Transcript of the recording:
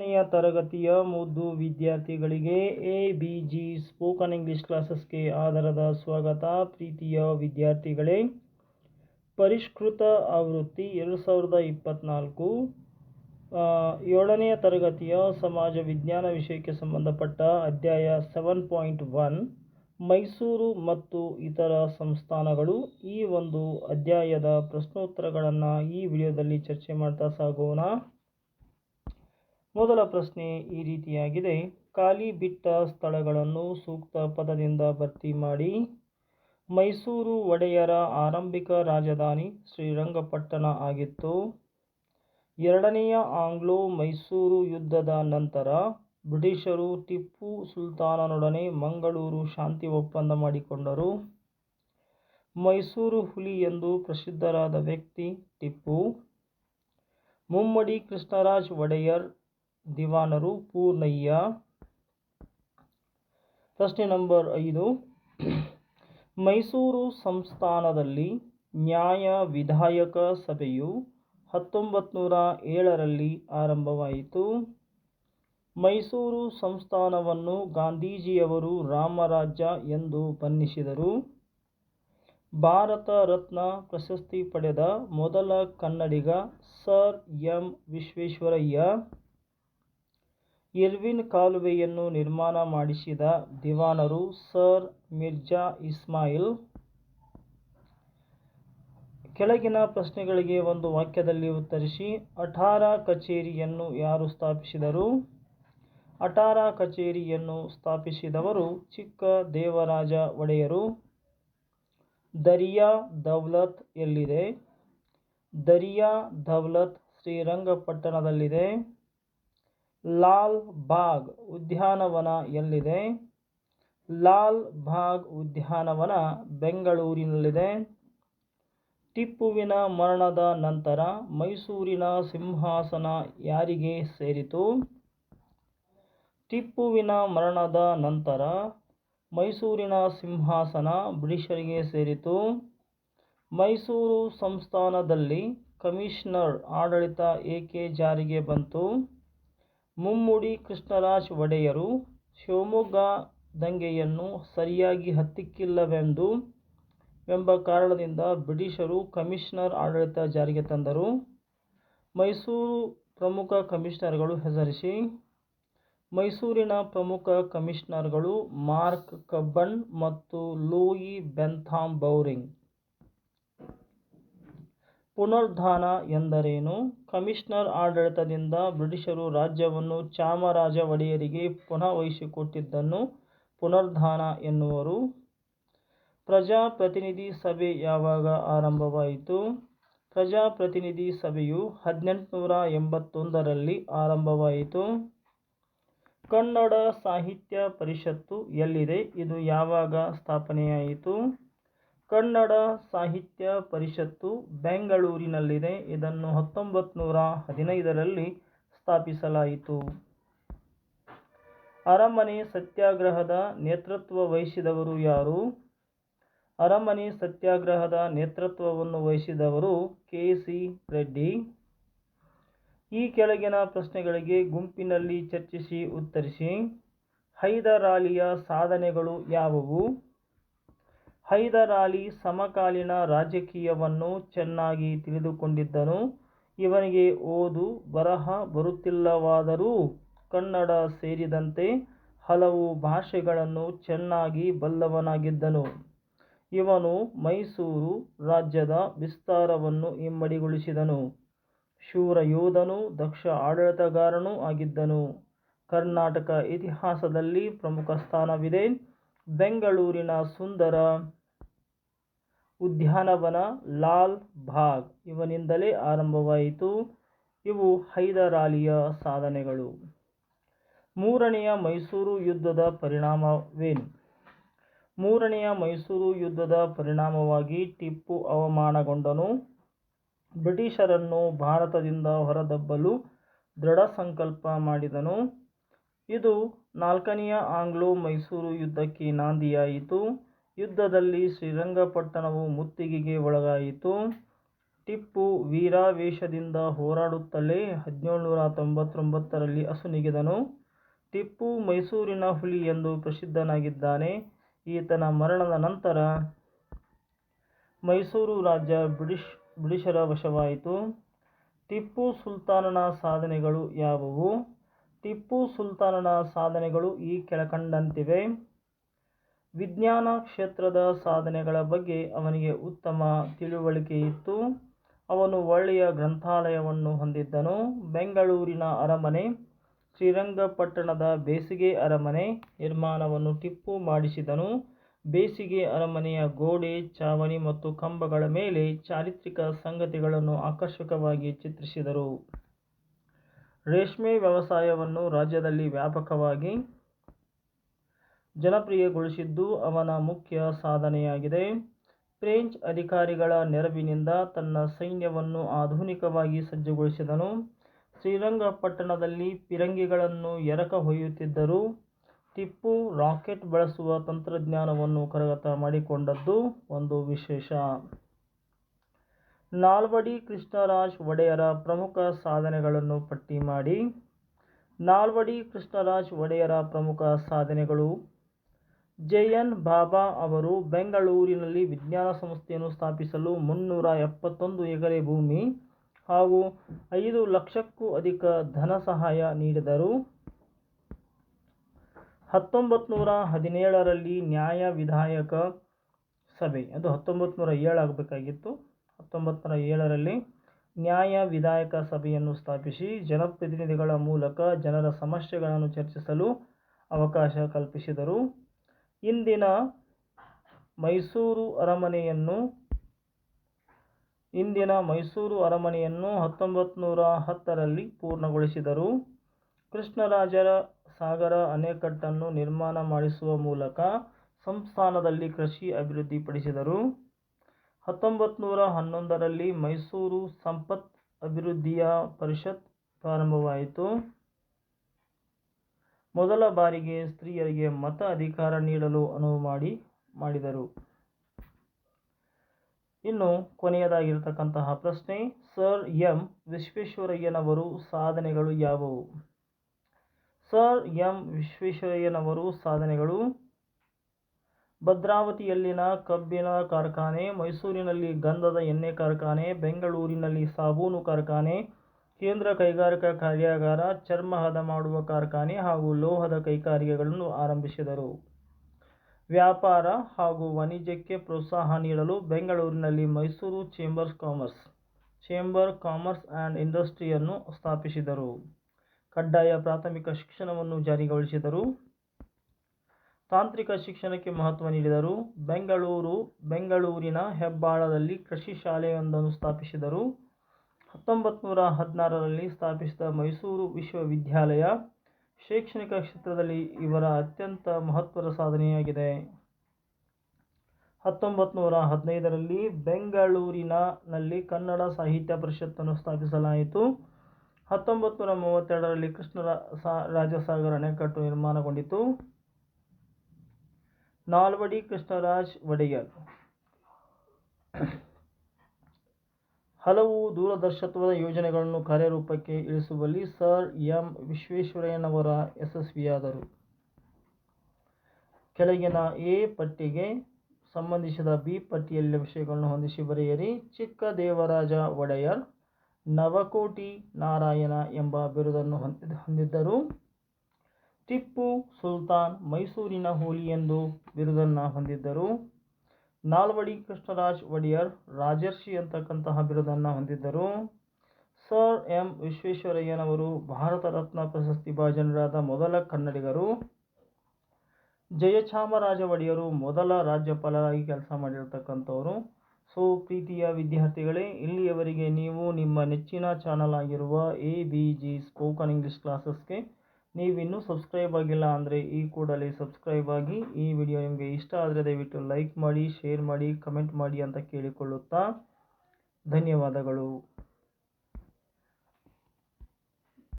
ಎರಡನೆಯ ತರಗತಿಯ ಮುದ್ದು ವಿದ್ಯಾರ್ಥಿಗಳಿಗೆ A B G spoken English ಕ್ಲಾಸಸ್ಗೆ ಆಧಾರದ ಸ್ವಾಗತ. ಪ್ರೀತಿಯ ವಿದ್ಯಾರ್ಥಿಗಳೇ, ಪರಿಷ್ಕೃತ ಆವೃತ್ತಿ ಎರಡು ಸಾವಿರದ ಇಪ್ಪತ್ತ್ನಾಲ್ಕು ಏಳನೆಯ ತರಗತಿಯ ಸಮಾಜ ವಿಜ್ಞಾನ ವಿಷಯಕ್ಕೆ ಸಂಬಂಧಪಟ್ಟ ಅಧ್ಯಾಯ ಸೆವೆನ್ ಪಾಯಿಂಟ್ ಒನ್ ಮೈಸೂರು ಮತ್ತು ಇತರ ಸಂಸ್ಥಾನಗಳು ಈ ಒಂದು ಅಧ್ಯಾಯದ ಪ್ರಶ್ನೋತ್ತರಗಳನ್ನು ಈ ವಿಡಿಯೋದಲ್ಲಿ ಚರ್ಚೆ ಮಾಡ್ತಾ ಸಾಗೋಣ. ಮೊದಲ ಪ್ರಶ್ನೆ ಈ ರೀತಿಯಾಗಿದೆ. ಖಾಲಿ ಬಿಟ್ಟ ಸ್ಥಳಗಳನ್ನು ಸೂಕ್ತ ಪದದಿಂದ ಭರ್ತಿ ಮಾಡಿ ಮೈಸೂರು ಒಡೆಯರ ಆರಂಭಿಕ ರಾಜಧಾನಿ ಶ್ರೀರಂಗಪಟ್ಟಣ ಆಗಿತ್ತು. ಎರಡನೆಯ ಆಂಗ್ಲೋ ಮೈಸೂರು ಯುದ್ಧದ ನಂತರ ಬ್ರಿಟಿಷರು ಟಿಪ್ಪು ಸುಲ್ತಾನನೊಡನೆ ಮಂಗಳೂರು ಶಾಂತಿ ಒಪ್ಪಂದ ಮಾಡಿಕೊಂಡರು. ಮೈಸೂರು ಹುಲಿ ಎಂದು ಪ್ರಸಿದ್ಧರಾದ ವ್ಯಕ್ತಿ ಟಿಪ್ಪು. ಮುಮ್ಮಡಿ ಕೃಷ್ಣರಾಜ್ ಒಡೆಯರ್ ದಿವಾನರು ಪೂರ್ಣಯ್ಯ. ಪ್ರಶ್ನೆ ನಂಬರ್ ಐದು. ಮೈಸೂರು ಸಂಸ್ಥಾನದಲ್ಲಿ ನ್ಯಾಯ ವಿಧಾಯಕ ಸಭೆಯು ಹತ್ತೊಂಬತ್ತು ನೂರ ಏಳರಲ್ಲಿ ಆರಂಭವಾಯಿತು. ಮೈಸೂರು ಸಂಸ್ಥಾನವನ್ನು ಗಾಂಧೀಜಿಯವರು ರಾಮರಾಜ್ಯ ಎಂದು ಬಣ್ಣಿಸಿದರು. ಭಾರತ ರತ್ನ ಪ್ರಶಸ್ತಿ ಪಡೆದ ಮೊದಲ ಕನ್ನಡಿಗ ಸರ್ ಎಂ ವಿಶ್ವೇಶ್ವರಯ್ಯ. ಇರ್ವಿನ್ ಕಾಲುವೆಯನ್ನು ನಿರ್ಮಾಣ ಮಾಡಿಸಿದ ದಿವಾನರು ಸರ್ ಮಿರ್ಜಾ ಇಸ್ಮಾಯಿಲ್. ಕೆಳಗಿನ ಪ್ರಶ್ನೆಗಳಿಗೆ ಒಂದು ವಾಕ್ಯದಲ್ಲಿ ಉತ್ತರಿಸಿ, ಅಠಾರ ಕಚೇರಿಯನ್ನು ಯಾರು ಸ್ಥಾಪಿಸಿದರು? ಅಠಾರ ಕಚೇರಿಯನ್ನು ಸ್ಥಾಪಿಸಿದವರು ಚಿಕ್ಕ ದೇವರಾಜ ಒಡೆಯರು. ದರಿಯಾ ದೌಲತ್ ಎಲ್ಲಿದೆ? ದರಿಯಾ ದೌಲತ್ ಶ್ರೀರಂಗಪಟ್ಟಣದಲ್ಲಿದೆ. ಲಾಲ್ ಬಾಗ್ ಉದ್ಯಾನವನ ಎಲ್ಲಿದೆ? ಲಾಲ್ ಬಾಗ್ ಉದ್ಯಾನವನ ಬೆಂಗಳೂರಿನಲ್ಲಿದೆ. ಟಿಪ್ಪುವಿನ ಮರಣದ ನಂತರ ಮೈಸೂರಿನ ಸಿಂಹಾಸನ ಯಾರಿಗೆ ಸೇರಿತು? ಟಿಪ್ಪುವಿನ ಮರಣದ ನಂತರ ಮೈಸೂರಿನ ಸಿಂಹಾಸನ ಬ್ರಿಟಿಷರಿಗೆ ಸೇರಿತು. ಮೈಸೂರು ಸಂಸ್ಥಾನದಲ್ಲಿ ಕಮಿಷನರ್ ಆಡಳಿತ ಏಕೆ ಜಾರಿಗೆ ಬಂತು? ಮುಮ್ಮಡಿ ಕೃಷ್ಣರಾಜ ಒಡೆಯರು ಶಿವಮೊಗ್ಗ ದಂಗೆಯನ್ನು ಸರಿಯಾಗಿ ಹತ್ತಿಕ್ಕಿಲ್ಲವೆಂದು ಎಂಬ ಕಾರಣದಿಂದ ಬ್ರಿಟಿಷರು ಕಮಿಷನರ್ ಆಡಳಿತ ಜಾರಿಗೆ ತಂದರು. ಮೈಸೂರು ಪ್ರಮುಖ ಕಮಿಷನರ್ಗಳು ಹೆಸರಿಸಿ, ಮೈಸೂರಿನ ಪ್ರಮುಖ ಕಮಿಷನರ್ಗಳು ಮಾರ್ಕ್ ಕಬ್ಬನ್ ಮತ್ತು ಲೂಯಿ ಬೆಂಥಾಮ್ ಬೌರಿಂಗ್. ಪುನರುತ್ಥಾನ ಎಂದರೇನು? ಕಮಿಷನರ್ ಆಡಳಿತದಿಂದ ಬ್ರಿಟಿಷರು ರಾಜ್ಯವನ್ನು ಚಾಮರಾಜ ಒಡೆಯರಿಗೆ ಪುನಃ ವಹಿಸಿಕೊಟ್ಟಿದ್ದನ್ನು ಪುನರುತ್ಥಾನ ಎನ್ನುವರು. ಪ್ರಜಾಪ್ರತಿನಿಧಿ ಸಭೆ ಯಾವಾಗ ಆರಂಭವಾಯಿತು? ಪ್ರಜಾಪ್ರತಿನಿಧಿ ಸಭೆಯು ಹದಿನೆಂಟುನೂರ ಎಂಬತ್ತೊಂದರಲ್ಲಿ ಆರಂಭವಾಯಿತು. ಕನ್ನಡ ಸಾಹಿತ್ಯ ಪರಿಷತ್ತು ಎಲ್ಲಿದೆ? ಇದು ಯಾವಾಗ ಸ್ಥಾಪನೆಯಾಯಿತು? ಕನ್ನಡ ಸಾಹಿತ್ಯ ಪರಿಷತ್ತು ಬೆಂಗಳೂರಿನಲ್ಲಿದೆ. ಇದನ್ನು ಹತ್ತೊಂಬತ್ತು ನೂರ ಹದಿನೈದರಲ್ಲಿ ಸ್ಥಾಪಿಸಲಾಯಿತು. ಅರಮನೆ ಸತ್ಯಾಗ್ರಹದ ನೇತೃತ್ವ ವಹಿಸಿದವರು ಯಾರು? ಅರಮನೆ ಸತ್ಯಾಗ್ರಹದ ನೇತೃತ್ವವನ್ನು ವಹಿಸಿದವರು ಕೆ. ಸಿ. ರೆಡ್ಡಿ. ಈ ಕೆಳಗಿನ ಪ್ರಶ್ನೆಗಳಿಗೆ ಗುಂಪಿನಲ್ಲಿ ಚರ್ಚಿಸಿ ಉತ್ತರಿಸಿ. ಹೈದರಾಲಿಯ ಸಾಧನೆಗಳು ಯಾವುವು? ಹೈದರಾಲಿ ಸಮಕಾಲೀನ ರಾಜಕೀಯವನ್ನು ಚೆನ್ನಾಗಿ ತಿಳಿದುಕೊಂಡಿದ್ದನು. ಇವನಿಗೆ ಓದು ಬರಹ ಬರುತ್ತಿಲ್ಲವಾದರೂ ಕನ್ನಡ ಸೇರಿದಂತೆ ಹಲವು ಭಾಷೆಗಳನ್ನು ಚೆನ್ನಾಗಿ ಬಲ್ಲವನಾಗಿದ್ದನು. ಇವನು ಮೈಸೂರು ರಾಜ್ಯದ ವಿಸ್ತಾರವನ್ನು ಇಮ್ಮಡಿಗೊಳಿಸಿದನು. ಶೂರ ಯೋಧನು ದಕ್ಷ ಆಡಳಿತಗಾರನೂ ಆಗಿದ್ದನು. ಕರ್ನಾಟಕ ಇತಿಹಾಸದಲ್ಲಿ ಪ್ರಮುಖ ಸ್ಥಾನವಿದೆ. ಬೆಂಗಳೂರಿನ ಸುಂದರ ಉದ್ಯಾನವನ ಲಾಲ್ ಬಾಗ್ ಇವನಿಂದಲೇ ಆರಂಭವಾಯಿತು. ಇವು ಹೈದರಾಲಿಯ ಸಾಧನೆಗಳು. ಮೂರನೆಯ ಮೈಸೂರು ಯುದ್ಧದ ಪರಿಣಾಮವೇನು? ಮೂರನೆಯ ಮೈಸೂರು ಯುದ್ಧದ ಪರಿಣಾಮವಾಗಿ ಟಿಪ್ಪು ಅವಮಾನಗೊಂಡನು. ಬ್ರಿಟಿಷರನ್ನು ಭಾರತದಿಂದ ಹೊರದಬ್ಬಲು ದೃಢ ಸಂಕಲ್ಪ ಮಾಡಿದನು. ಇದು ನಾಲ್ಕನೆಯ ಆಂಗ್ಲೋ ಮೈಸೂರು ಯುದ್ಧಕ್ಕೆ ನಾಂದಿಯಾಯಿತು. ಯುದ್ಧದಲ್ಲಿ ಶ್ರೀರಂಗಪಟ್ಟಣವು ಮುತ್ತಿಗೆಗೆ ಒಳಗಾಯಿತು ಟಿಪ್ಪು ವೀರಾವೇಶದಿಂದ ಹೋರಾಡುತ್ತಲೇ ಹದಿನೇಳುನೂರ ತೊಂಬತ್ತೊಂಬತ್ತರಲ್ಲಿ ಅಸುನೀಗಿದನು. ಟಿಪ್ಪು ಮೈಸೂರಿನ ಹುಲಿ ಎಂದು ಪ್ರಸಿದ್ಧನಾಗಿದ್ದಾನೆ. ಈತನ ಮರಣದ ನಂತರ ಮೈಸೂರು ರಾಜ್ಯ ಬ್ರಿಟಿಷ್, ಬ್ರಿಟಿಷರ ವಶವಾಯಿತು. ಟಿಪ್ಪು ಸುಲ್ತಾನನ ಸಾಧನೆಗಳು ಯಾವುವು? ಟಿಪ್ಪು ಸುಲ್ತಾನನ ಸಾಧನೆಗಳು ಈ ಕೆಳಕಂಡಂತಿವೆ. ವಿಜ್ಞಾನ ಕ್ಷೇತ್ರದ ಸಾಧನೆಗಳ ಬಗ್ಗೆ ಅವನಿಗೆ ಉತ್ತಮ ತಿಳುವಳಿಕೆಯಿತ್ತು. ಅವನು ಒಳ್ಳೆಯ ಗ್ರಂಥಾಲಯವನ್ನು ಹೊಂದಿದ್ದನು. ಬೆಂಗಳೂರಿನ ಅರಮನೆ, ಶ್ರೀರಂಗಪಟ್ಟಣದ ಬೇಸಿಗೆ ಅರಮನೆ ನಿರ್ಮಾಣವನ್ನು ಟಿಪ್ಪು ಮಾಡಿಸಿದನು. ಬೇಸಿಗೆ ಅರಮನೆಯ ಗೋಡೆ, ಚಾವಣಿ ಮತ್ತು ಕಂಬಗಳ ಮೇಲೆ ಚಾರಿತ್ರಿಕ ಸಂಗತಿಗಳನ್ನು ಆಕರ್ಷಕವಾಗಿ ಚಿತ್ರಿಸಿದರು. ರೇಷ್ಮೆ ವ್ಯವಸಾಯವನ್ನು ರಾಜ್ಯದಲ್ಲಿ ವ್ಯಾಪಕವಾಗಿ ಜನಪ್ರಿಯಗೊಳಿಸಿದ್ದು ಅವನ ಮುಖ್ಯ ಸಾಧನೆಯಾಗಿದೆ. ಫ್ರೆಂಚ್ ಅಧಿಕಾರಿಗಳ ನೆರವಿನಿಂದ ತನ್ನ ಸೈನ್ಯವನ್ನು ಆಧುನಿಕವಾಗಿ ಸಜ್ಜುಗೊಳಿಸಿದನು. ಶ್ರೀರಂಗಪಟ್ಟಣದಲ್ಲಿ ಫಿರಂಗಿಗಳನ್ನು ಎರಕ ಹೊಯ್ಯುತ್ತಿದ್ದರು. ಟಿಪ್ಪು ರಾಕೆಟ್ ಬಳಸುವ ತಂತ್ರಜ್ಞಾನವನ್ನು ಕರಗತ ಮಾಡಿಕೊಂಡದ್ದು ಒಂದು ವಿಶೇಷ. ನಾಲ್ವಡಿ ಕೃಷ್ಣರಾಜ ಒಡೆಯರ ಪ್ರಮುಖ ಸಾಧನೆಗಳನ್ನು ಪಟ್ಟಿ ಮಾಡಿ. ನಾಲ್ವಡಿ ಕೃಷ್ಣರಾಜ ಒಡೆಯರ ಪ್ರಮುಖ ಸಾಧನೆಗಳು ಜೆ. ಎನ್. ಭಾಭಾ ಅವರು ಬೆಂಗಳೂರಿನಲ್ಲಿ ವಿಜ್ಞಾನ ಸಂಸ್ಥೆಯನ್ನು ಸ್ಥಾಪಿಸಲು ಮುನ್ನೂರ ಎಪ್ಪತ್ತೊಂದು ಎಕರೆ ಭೂಮಿ ಹಾಗೂ ಐದು ಲಕ್ಷಕ್ಕೂ ಅಧಿಕ ಧನಸಹಾಯ ನೀಡಿದರು. ಹತ್ತೊಂಬತ್ತುನೂರ ಹದಿನೇಳರಲ್ಲಿ ನ್ಯಾಯ ವಿಧಾಯಕ ಸಭೆ, ಅದು ಹತ್ತೊಂಬತ್ತುನೂರ ಏಳಾಗಬೇಕಾಗಿತ್ತು ಆಗಬೇಕಾಗಿತ್ತು. ಹತ್ತೊಂಬತ್ತುನೂರ ಏಳರಲ್ಲಿ ನ್ಯಾಯ ವಿಧಾಯಕ ಸಭೆಯನ್ನು ಸ್ಥಾಪಿಸಿ ಜನಪ್ರತಿನಿಧಿಗಳ ಮೂಲಕ ಜನರ ಸಮಸ್ಯೆಗಳನ್ನು ಚರ್ಚಿಸಲು ಅವಕಾಶ ಕಲ್ಪಿಸಿದರು. ಇಂದಿನ ಮೈಸೂರು ಅರಮನೆಯನ್ನು, ಇಂದಿನ ಮೈಸೂರು ಅರಮನೆಯನ್ನು ಹತ್ತೊಂಬತ್ತುನೂರ ಹತ್ತರಲ್ಲಿ ಪೂರ್ಣಗೊಳಿಸಿದರು. ಕೃಷ್ಣರಾಜರ ಸಾಗರ ಅಣೆಕಟ್ಟನ್ನು ನಿರ್ಮಾಣ ಮಾಡಿಸುವ ಮೂಲಕ ಸಂಸ್ಥಾನದಲ್ಲಿ ಕೃಷಿ ಅಭಿವೃದ್ಧಿಪಡಿಸಿದರು. ಹತ್ತೊಂಬತ್ತುನೂರ ಹನ್ನೊಂದರಲ್ಲಿ ಮೈಸೂರು ಸಂಪತ್ ಅಭಿವೃದ್ಧಿಯ ಪರಿಷತ್ ಪ್ರಾರಂಭವಾಯಿತು. ಮೊದಲ ಬಾರಿಗೆ ಸ್ತ್ರೀಯರಿಗೆ ಮತ ಅಧಿಕಾರ ನೀಡಲು ಅನುವು ಮಾಡಿ ಮಾಡಿದರು. ಇನ್ನು ಕೊನೆಯದಾಗಿರತಕ್ಕಂತಹ ಪ್ರಶ್ನೆ ಸರ್ ಎಂ. ವಿಶ್ವೇಶ್ವರಯ್ಯನವರು ಸಾಧನೆಗಳು ಯಾವುವು? Sir M. ವಿಶ್ವೇಶ್ವರಯ್ಯನವರು ಸಾಧನೆಗಳು ಭದ್ರಾವತಿಯಲ್ಲಿನ ಕಬ್ಬಿನ ಕಾರ್ಖಾನೆ, ಮೈಸೂರಿನಲ್ಲಿ ಗಂಧದ ಎಣ್ಣೆ ಕಾರ್ಖಾನೆ, ಬೆಂಗಳೂರಿನಲ್ಲಿ ಸಾಬೂನು ಕಾರ್ಖಾನೆ, ಕೇಂದ್ರ ಕೈಗಾರಿಕಾ ಕಾರ್ಯಾಗಾರ, ಚರ್ಮ ಹದ ಮಾಡುವ ಕಾರ್ಖಾನೆ ಹಾಗೂ ಲೋಹದ ಕೈಗಾರಿಕೆಗಳನ್ನು ಆರಂಭಿಸಿದರು. ವ್ಯಾಪಾರ ಹಾಗೂ ವಾಣಿಜ್ಯಕ್ಕೆ ಪ್ರೋತ್ಸಾಹ ನೀಡಲು ಬೆಂಗಳೂರಿನಲ್ಲಿ Mysore chambers commerce chamber commerce and ಇಂಡಸ್ಟ್ರಿಯನ್ನು ಸ್ಥಾಪಿಸಿದರು. ಕಡ್ಡಾಯ ಪ್ರಾಥಮಿಕ ಶಿಕ್ಷಣವನ್ನು ಜಾರಿಗೊಳಿಸಿದರು. ತಾಂತ್ರಿಕ ಶಿಕ್ಷಣಕ್ಕೆ ಮಹತ್ವ ನೀಡಿದರು. ಬೆಂಗಳೂರು ಬೆಂಗಳೂರಿನ ಹೆಬ್ಬಾಳದಲ್ಲಿ ಕೃಷಿ ಶಾಲೆಯೊಂದನ್ನು ಸ್ಥಾಪಿಸಿದರು. ಹತ್ತೊಂಬತ್ತುನೂರ ಹದಿನಾರರಲ್ಲಿ ಸ್ಥಾಪಿಸಿದ ಮೈಸೂರು ವಿಶ್ವವಿದ್ಯಾಲಯ ಶೈಕ್ಷಣಿಕ ಕ್ಷೇತ್ರದಲ್ಲಿ ಇವರ ಅತ್ಯಂತ ಮಹತ್ವದ ಸಾಧನೆಯಾಗಿದೆ. ಹತ್ತೊಂಬತ್ತುನೂರ ಹದಿನೈದರಲ್ಲಿ ಬೆಂಗಳೂರಿನಲ್ಲಿ ಕನ್ನಡ ಸಾಹಿತ್ಯ ಪರಿಷತ್ತನ್ನು ಸ್ಥಾಪಿಸಲಾಯಿತು. ಹತ್ತೊಂಬತ್ತುನೂರ ಮೂವತ್ತೆರಡರಲ್ಲಿ ಕೃಷ್ಣರಾಜಸಾಗರ ಅಣೆಕಟ್ಟು ನಿರ್ಮಾಣಗೊಂಡಿತು. ನಾಲ್ವಡಿ ಕೃಷ್ಣರಾಜ್ ಒಡೆಯರ್ ಹಲವು ದೂರದರ್ಶತ್ವದ ಯೋಜನೆಗಳನ್ನು ಕಾರ್ಯರೂಪಕ್ಕೆ ಇಳಿಸುವಲ್ಲಿ ಸರ್ ಎಂ. ವಿಶ್ವೇಶ್ವರಯ್ಯನವರು ಯಶಸ್ವಿಯಾದರು. ಕೆಳಗಿನ ಎ ಪಟ್ಟಿಗೆ ಸಂಬಂಧಿಸಿದ ಬಿ ಪಟ್ಟಿಯಲ್ಲಿ ವಿಷಯಗಳನ್ನು ಹೊಂದಿಸಿ ಬರೆಯಿರಿ. ಚಿಕ್ಕದೇವರಾಜ ಒಡೆಯರ್, ನವಕೋಟಿ ನಾರಾಯಣ ಎಂಬ ಬಿರುದನ್ನು ಹೊಂದಿದ್ದರು. ಟಿಪ್ಪು ಸುಲ್ತಾನ್ ಮೈಸೂರಿನ ಹೋಲಿ ಎಂದು ಬಿರುದನ್ನು ಹೊಂದಿದ್ದರು. ನಾಲ್ವಡಿ ಕೃಷ್ಣರಾಜ್ ಒಡೆಯರ್, ರಾಜರ್ಷಿ ಅಂತಕ್ಕಂತಹ ಬಿರುದನ್ನು ಹೊಂದಿದ್ದರು. Sir M. ವಿಶ್ವೇಶ್ವರಯ್ಯನವರು ಭಾರತ ರತ್ನ ಪ್ರಶಸ್ತಿ ಭಾಜನರಾದ ಮೊದಲ ಕನ್ನಡಿಗರು. ಜಯಚಾಮರಾಜ ಒಡೆಯರು ಮೊದಲ ರಾಜ್ಯಪಾಲರಾಗಿ ಕೆಲಸ ಮಾಡಿರತಕ್ಕಂಥವರು. ಸೊ, ಪ್ರೀತಿಯ ವಿದ್ಯಾರ್ಥಿಗಳೇ, ಇಲ್ಲಿಯವರೆಗೆ ನೀವು ನಿಮ್ಮ ನೆಚ್ಚಿನ ಚಾನಲ್ ಆಗಿರುವ A B G spoken English ಕ್ಲಾಸಸ್ಗೆ ನೀವಿನ್ನೂ ಸಬ್ಸ್ಕ್ರೈಬ್ ಆಗಿಲ್ಲ ಅಂದರೆ ಈ ಕೂಡಲೇ ಸಬ್ಸ್ಕ್ರೈಬ್ ಆಗಿ. ಈ ವಿಡಿಯೋ ನಿಮಗೆ ಇಷ್ಟ ಆದರೆ ದಯವಿಟ್ಟು ಲೈಕ್ ಮಾಡಿ, ಶೇರ್ ಮಾಡಿ, ಕಮೆಂಟ್ ಮಾಡಿ ಅಂತ ಕೇಳಿಕೊಳ್ಳುತ್ತಾ ಧನ್ಯವಾದಗಳು.